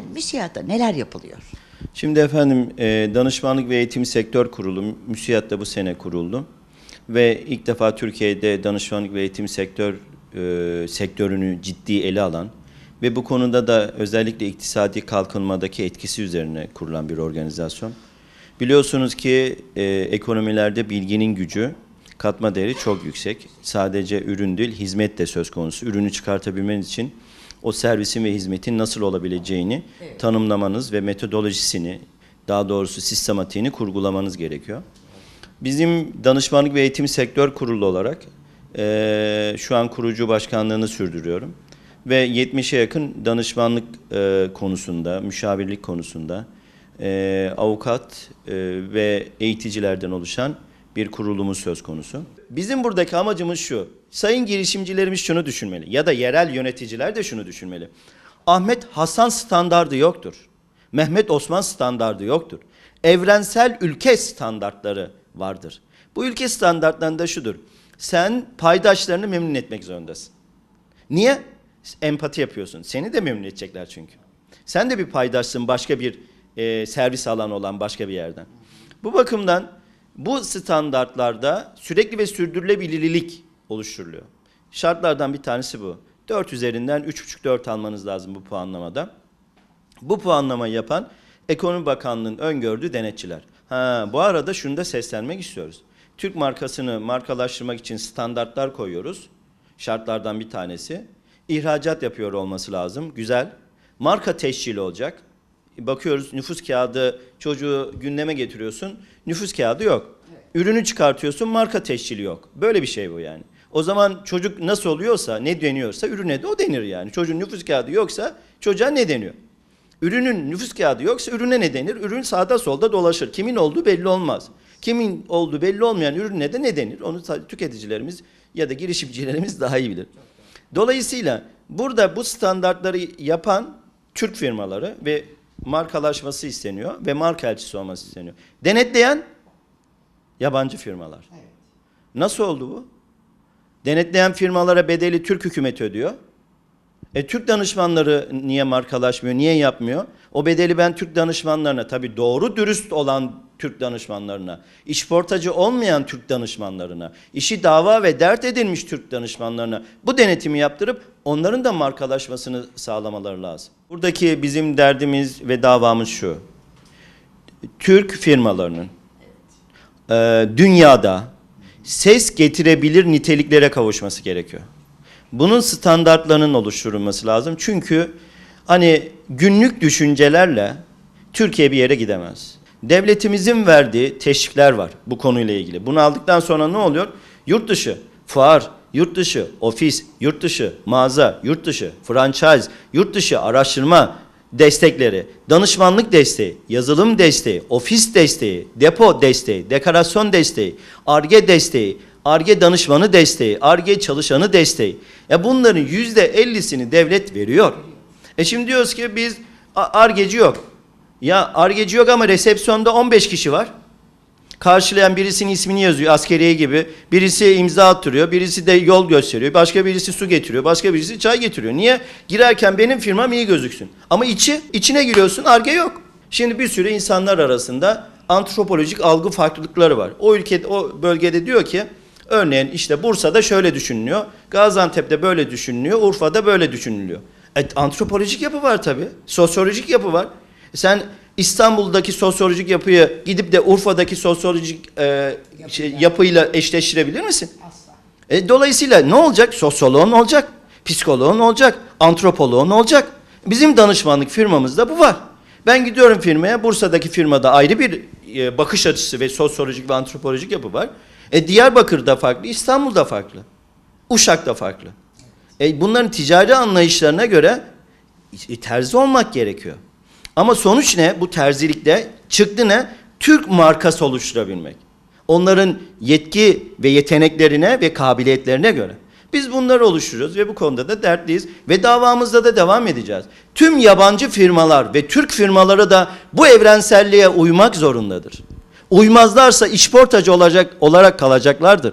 MÜSİAD'da neler yapılıyor? Şimdi efendim e, Danışmanlık ve Eğitim Sektör Kurulu MÜSİAD da bu sene kuruldu. Ve ilk defa Türkiye'de danışmanlık ve eğitim sektör e, sektörünü ciddi ele alan ve bu konuda da özellikle iktisadi kalkınmadaki etkisi üzerine kurulan bir organizasyon. Biliyorsunuz ki e, ekonomilerde bilginin gücü, katma değeri çok yüksek. Sadece ürün değil, hizmet de söz konusu. Ürünü çıkartabilmeniz için o servisin ve hizmetin nasıl olabileceğini tanımlamanız ve metodolojisini, daha doğrusu sistematiğini kurgulamanız gerekiyor. Bizim danışmanlık ve eğitim sektör kurulu olarak eee, şu an kurucu başkanlığını sürdürüyorum. Ve 70'e yakın danışmanlık eee, konusunda, müşavirlik konusunda, eee, avukat eee, ve eğiticilerden oluşan bir kurulumuz söz konusu. Bizim buradaki amacımız şu, sayın girişimcilerimiz şunu düşünmeli ya da yerel yöneticiler de şunu düşünmeli. Ahmet Hasan standardı yoktur. Mehmet Osman standardı yoktur. Evrensel ülke standartları vardır. Bu ülke standartlarında şudur. Sen paydaşlarını memnun etmek zorundasın. Niye? Empati yapıyorsun. Seni de memnun edecekler çünkü. Sen de bir paydaşsın başka bir e, servis alanı olan başka bir yerden. Bu bakımdan bu standartlarda sürekli ve sürdürülebilirlik oluşturuluyor. Şartlardan bir tanesi bu. 4 üzerinden 3,5-4 almanız lazım bu puanlamada. Bu puanlamayı yapan Ekonomi Bakanlığı'nın öngördüğü denetçiler. Ha, bu arada şunu da seslenmek istiyoruz. Türk markasını markalaştırmak için standartlar koyuyoruz. Şartlardan bir tanesi. İhracat yapıyor olması lazım. Güzel. Marka teşkili olacak. Bakıyoruz nüfus kağıdı çocuğu gündeme getiriyorsun. Nüfus kağıdı yok. Ürünü çıkartıyorsun marka teşkili yok. Böyle bir şey bu yani. O zaman çocuk nasıl oluyorsa ne deniyorsa ürüne de o denir yani. Çocuğun nüfus kağıdı yoksa çocuğa ne deniyor? Ürünün nüfus kağıdı yoksa ürüne ne denir? Ürün sağda solda dolaşır. Kimin olduğu belli olmaz. Kimin olduğu belli olmayan ürüne de ne denir? Onu tüketicilerimiz ya da girişimcilerimiz daha iyi bilir. Dolayısıyla burada bu standartları yapan Türk firmaları ve markalaşması isteniyor ve marka elçisi olması isteniyor. Denetleyen yabancı firmalar. Nasıl oldu bu? Denetleyen firmalara bedeli Türk hükümeti ödüyor. E, Türk danışmanları niye markalaşmıyor, niye yapmıyor? O bedeli ben Türk danışmanlarına, tabii doğru dürüst olan Türk danışmanlarına, işportacı olmayan Türk danışmanlarına, işi dava ve dert edilmiş Türk danışmanlarına bu denetimi yaptırıp onların da markalaşmasını sağlamaları lazım. Buradaki bizim derdimiz ve davamız şu. Türk firmalarının e, dünyada ses getirebilir niteliklere kavuşması gerekiyor. Bunun standartlarının oluşturulması lazım. Çünkü hani günlük düşüncelerle Türkiye bir yere gidemez. Devletimizin verdiği teşvikler var bu konuyla ilgili. Bunu aldıktan sonra ne oluyor? Yurt dışı, fuar, yurt dışı, ofis, yurt dışı, mağaza, yurt dışı, franchise, yurt dışı araştırma destekleri, danışmanlık desteği, yazılım desteği, ofis desteği, depo desteği, dekorasyon desteği, arge desteği, arge danışmanı desteği, arge çalışanı desteği. Ya bunların yüzde ellisini devlet veriyor. E şimdi diyoruz ki biz argeci yok. Ya argeci yok ama resepsiyonda 15 kişi var. Karşılayan birisinin ismini yazıyor askeriye gibi. Birisi imza attırıyor, birisi de yol gösteriyor. Başka birisi su getiriyor, başka birisi çay getiriyor. Niye? Girerken benim firmam iyi gözüksün. Ama içi, içine giriyorsun arge yok. Şimdi bir sürü insanlar arasında antropolojik algı farklılıkları var. O ülke, o bölgede diyor ki örneğin işte Bursa'da şöyle düşünülüyor. Gaziantep'te böyle düşünülüyor. Urfa'da böyle düşünülüyor. E, antropolojik yapı var tabii. Sosyolojik yapı var. Sen İstanbul'daki sosyolojik yapıyı gidip de Urfa'daki sosyolojik e, şey, yapıyla eşleştirebilir misin? Asla. E, dolayısıyla ne olacak? Sosyoloğun olacak, psikoloğun olacak, antropoloğun olacak. Bizim danışmanlık firmamızda bu var. Ben gidiyorum firmaya, Bursa'daki firmada ayrı bir e, bakış açısı ve sosyolojik ve antropolojik yapı var. E, Diyarbakır'da farklı, İstanbul'da farklı, Uşak'ta farklı. E, bunların ticari anlayışlarına göre e, terzi olmak gerekiyor. Ama sonuç ne? Bu terzilikte çıktı ne? Türk markası oluşturabilmek. Onların yetki ve yeteneklerine ve kabiliyetlerine göre. Biz bunları oluşturuyoruz ve bu konuda da dertliyiz ve davamızda da devam edeceğiz. Tüm yabancı firmalar ve Türk firmaları da bu evrenselliğe uymak zorundadır. Uymazlarsa işportacı olacak olarak kalacaklardır.